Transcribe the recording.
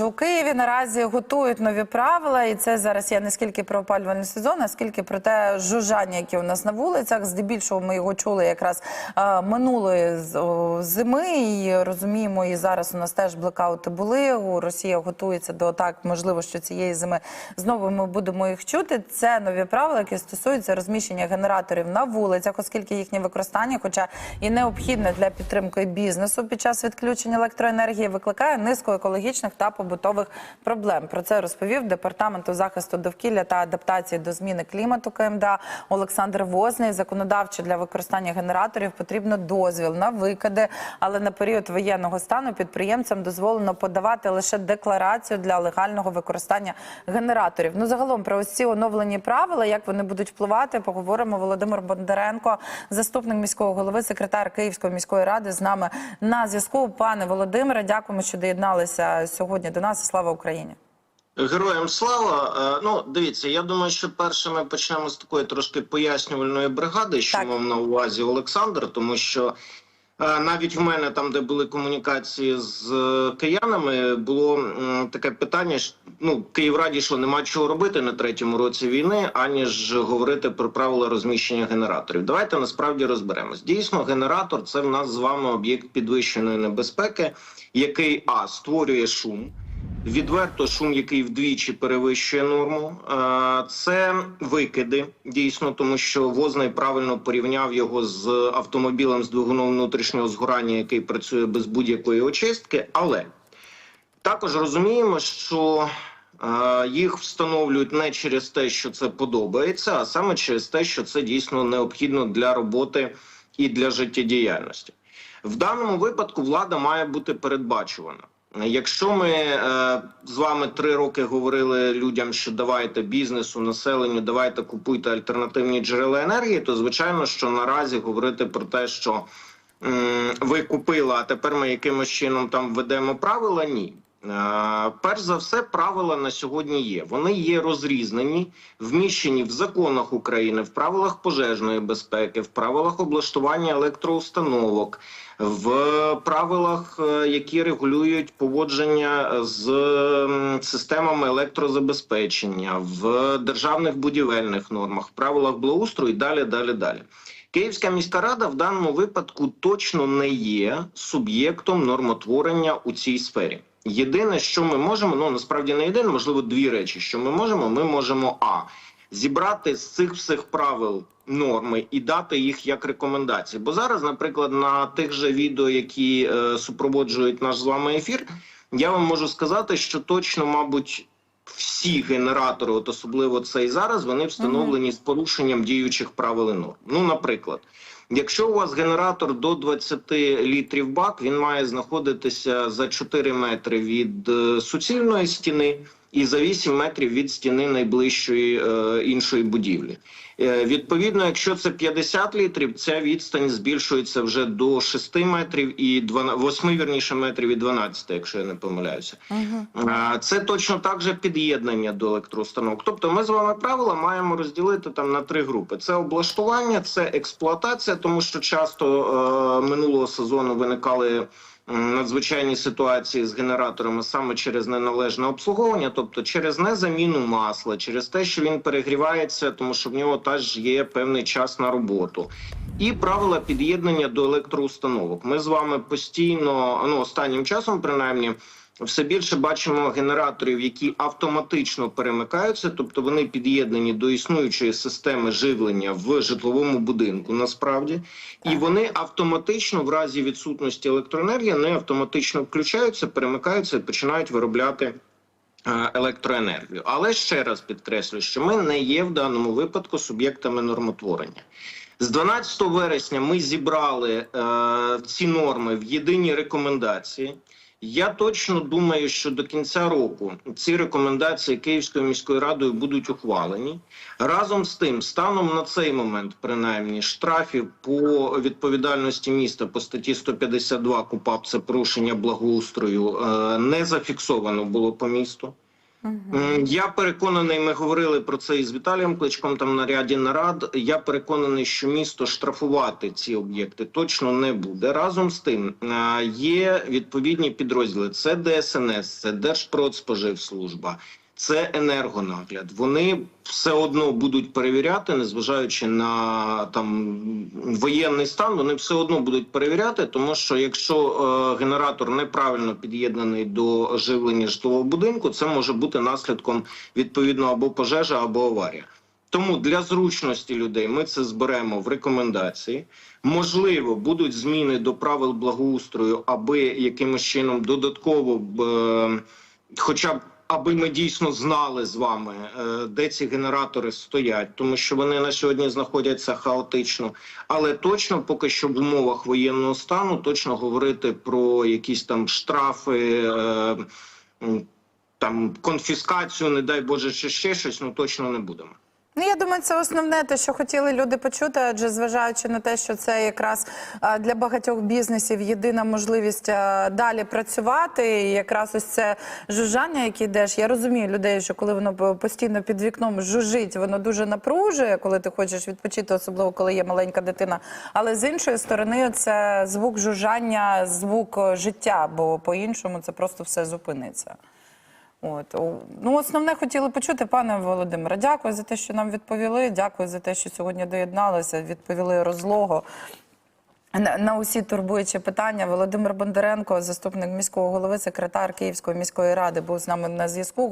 У Києві наразі готують нові правила, і це зараз я не скільки про опалювальний сезон, а скільки про те жужжання, яке у нас на вулицях. Здебільшого ми його чули якраз е, минулої зими. І розуміємо, і зараз у нас теж блекаути були. У Росія готується до атак. Можливо, що цієї зими знову ми будемо їх чути. Це нові правила, які стосуються розміщення генераторів на вулицях, оскільки їхнє використання, хоча і необхідне для підтримки бізнесу під час відключення електроенергії, викликає низку екологічних та побутових проблем. Про це розповів департаменту захисту довкілля та адаптації до зміни клімату КМДА Олександр Возний. Законодавчо для використання генераторів потрібно дозвіл на викиди, але на період воєнного стану підприємцям дозволено подавати лише декларацію для легального використання генераторів. Ну загалом про ось ці оновлені правила, як вони будуть впливати, поговоримо. Володимир Бондаренко, заступник міського голови, секретар Київської міської ради, з нами на зв'язку. Пане Володимире, дякуємо, що доєдналися сьогодні до нас. Слава Україні! Героям слава. Е, Ну, дивіться, я думаю, що перше ми почнемо з такої трошки пояснювальної бригади, що Так. мав на увазі Олександр, тому що навіть в мене там, де були комунікації з е, киянами, було таке питання: що, ну, Київраді, що нема чого робити на третьому році війни, аніж говорити про правила розміщення генераторів. Давайте насправді розберемось. Дійсно, генератор це в нас з вами об'єкт підвищеної небезпеки, який а створює шум. Відверто шум, який вдвічі перевищує норму, це викиди дійсно, тому що возний правильно порівняв його з автомобілем з двигуном внутрішнього згорання, який працює без будь-якої очистки. Але також розуміємо, що їх встановлюють не через те, що це подобається, а саме через те, що це дійсно необхідно для роботи і для життєдіяльності. В даному випадку влада має бути передбачувана. Якщо ми е, з вами три роки говорили людям, що давайте бізнесу, населенню, давайте купуйте альтернативні джерела енергії, то звичайно, що наразі говорити про те, що е, ви купили, а тепер ми якимось чином там введемо правила, ні. Е, Перш за все, правила на сьогодні є. Вони є розрізнені, вміщені в законах України, в правилах пожежної безпеки, в правилах облаштування електроустановок, в правилах, е, які регулюють поводження з системами електрозабезпечення, в державних будівельних нормах, в правилах благоустрою і далі, далі, далі. Київська міська рада в даному випадку точно не є суб'єктом нормотворення у цій сфері. Єдине, що ми можемо, ну насправді не єдине, можливо, дві речі, що ми можемо. Ми можемо а зібрати з цих всіх правил норми і дати їх як рекомендації. Бо зараз, наприклад, на тих же відео, які е, супроводжують наш з вами ефір, я вам можу сказати, що точно, мабуть, всі генератори, от особливо цей зараз, вони встановлені з порушенням діючих правил і норм. Ну, наприклад. Якщо у вас генератор до 20 літрів бак, він має знаходитися за 4 метри від е, суцільної стіни і за 8 метрів від стіни найближчої е, іншої будівлі. Е, відповідно, якщо це 50 літрів, ця відстань збільшується вже до 6 метрів і 12, 8, вірніше метрів і 12, якщо я не помиляюся. Угу. Це точно так же під'єднання до електроустановок. Тобто, ми з вами правила маємо розділити там на три групи: це облаштування, це експлуатація, тому що часто е, минулого сезону виникали. Надзвичайні ситуації з генераторами саме через неналежне обслуговування, тобто через незаміну масла, через те, що він перегрівається, тому що в нього теж є певний час на роботу, і правила під'єднання до електроустановок. Ми з вами постійно, ну останнім часом, принаймні, все більше бачимо генераторів, які автоматично перемикаються, тобто вони під'єднані до існуючої системи живлення в житловому будинку. Насправді, і вони автоматично, в разі відсутності електроенергії, не автоматично включаються, перемикаються і починають виробляти. Е, Електроенергію, але ще раз підкреслюю, що ми не є в даному випадку суб'єктами нормотворення. З 12 вересня ми зібрали е, ці норми в єдині рекомендації. Я точно думаю, що до кінця року ці рекомендації Київською міською радою будуть ухвалені. Разом з тим, станом на цей момент, принаймні, штрафів по відповідальності міста по статті 152 КУПАП це порушення благоустрою е, не зафіксовано було по місту. М, Я переконаний, ми говорили про це із Віталієм Кличком там на ряді нарад. Я переконаний, що місто штрафувати ці об'єкти точно не буде. Разом з тим е, є відповідні підрозділи: це ДСНС, це Держпродспоживслужба, це енергонагляд. Вони все одно будуть перевіряти, незважаючи на там воєнний стан. Вони все одно будуть перевіряти, тому що якщо е, генератор неправильно під'єднаний до живлення житлового будинку, це може бути наслідком відповідно або пожежа, або аварія. Тому для зручності людей ми це зберемо в рекомендації. Можливо, будуть зміни до правил благоустрою, аби якимось чином додатково е, хоча б аби ми дійсно знали з вами, е, де ці генератори стоять, тому що вони на сьогодні знаходяться хаотично. Але точно поки що в умовах воєнного стану точно говорити про якісь там штрафи. е, Там конфіскацію, не дай Боже, чи ще щось, ну точно не будемо. Ну, я думаю, це основне те, що хотіли люди почути, адже зважаючи на те, що це якраз для багатьох бізнесів єдина можливість далі працювати. І якраз ось це жужжання, яке йдеш. Я розумію людей, що коли воно постійно під вікном жужжить, воно дуже напружує, коли ти хочеш відпочити, особливо коли є маленька дитина. Але з іншої сторони, це звук жужжання, звук е, життя, бо по-іншому це просто все зупиниться. От ну основне хотіли почути, пане Володимире. Дякую за те, що нам відповіли. Дякую за те, що сьогодні доєдналися, відповіли розлого. На, усі турбуючі питання Володимир Бондаренко, заступник міського голови, секретар Київської міської ради, був з нами на зв'язку.